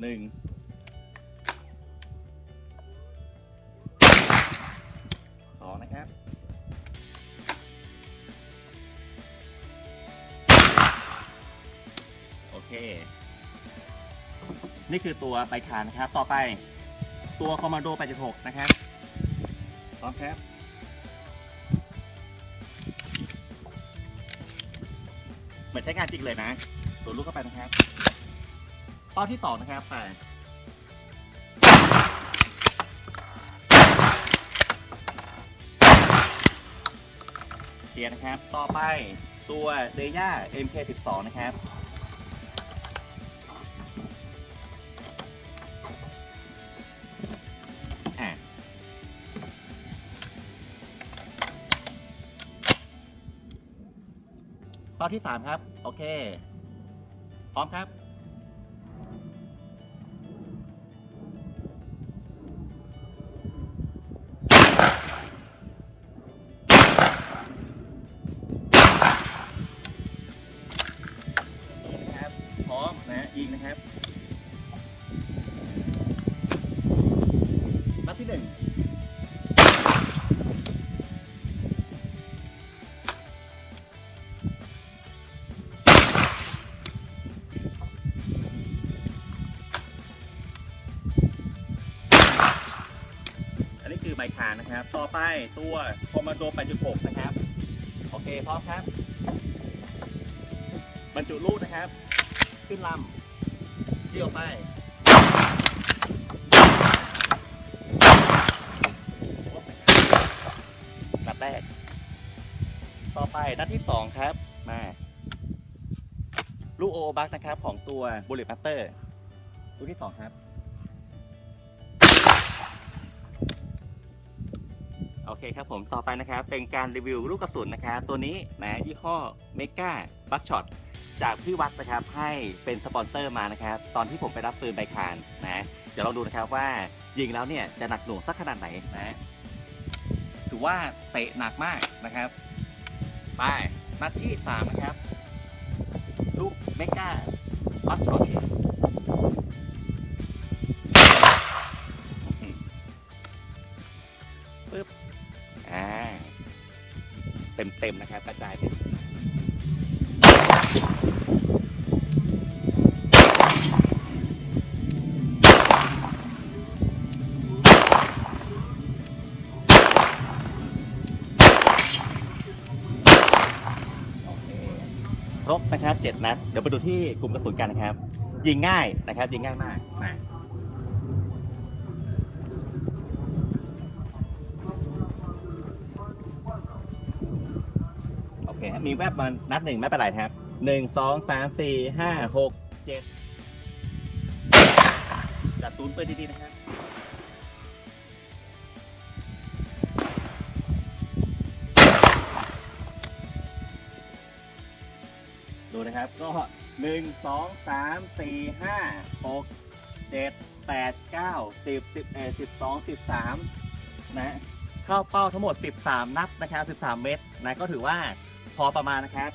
หนึ่งสองนะครับโอเค นี่คือตัวใบคานนะครับ ต่อไปตัวคอมมานโด 86 นะครับพร้อมครับเหมือนใช้งานจริงเลยนะ ตัวลูกเข้าไปนะครับ ข้อที่สองนะครับไปเคลียนะครับ ต่อไปตัวเดย่า MK12 นะครับข้อที่สามครับ โอเค พร้อมครับ ริงนะครับนัดที่หนึ่งอันนี้คือใบคานนะครับ ต่อไปตัวคอมมานโด 8.6 นะครับ โอเค พร้อมครับ บรรจุลูกนะครับ ขึ้นลำ เดี่ยวไปนัดแรก ต่อไปนัดที่สองครับ มา ลูกโอบักนะครับ ของตัว Bullet Master ลูกที่สองครับ โอเคครับผมต่อไปนะครับเป็นการรีวิวลูกกระสุนนะครับตัวนี้นะยี่ห้อเมกาบัคช็อตจากพี่วัดนะครับให้เป็นสปอนเซอร์มานะครับตอนที่ผมไปรับปืนใบคานนะเดี๋ยวลองดูนะครับว่ายิงแล้วเนี่ยจะหนักหน่วงสักขนาดไหนนะถือว่าเตะหนักมากนะครับไปนัดที่ 3 นะครับ ลูกเมกาบัคช็อต เต็มๆนะครับ กระจายไปคครบนะครับเจ็ดนัด เดี๋ยวไปดูที่กลุ่มกระสุนกันนะครับ ยิงง่ายนะครับ ยิงง่ายมากมา โอเคมีแวบมานัดหนึ่งไม่เป็นไรครับหนึ่งสองสามสี่ห้าหกเจ็ดจัดตูนเปืนดีๆนะครับดูนะครับก็หนึ่งสองสามสี่ห้าหกเจ็ดแปดเก้าสิบสิบเอ็ดสิบสองสิบสามนะเข้าเป้าทั้งหมด 13 นัดนะครับ 13 เม็ดนะก็ถือว่า พอประมาณนะครับ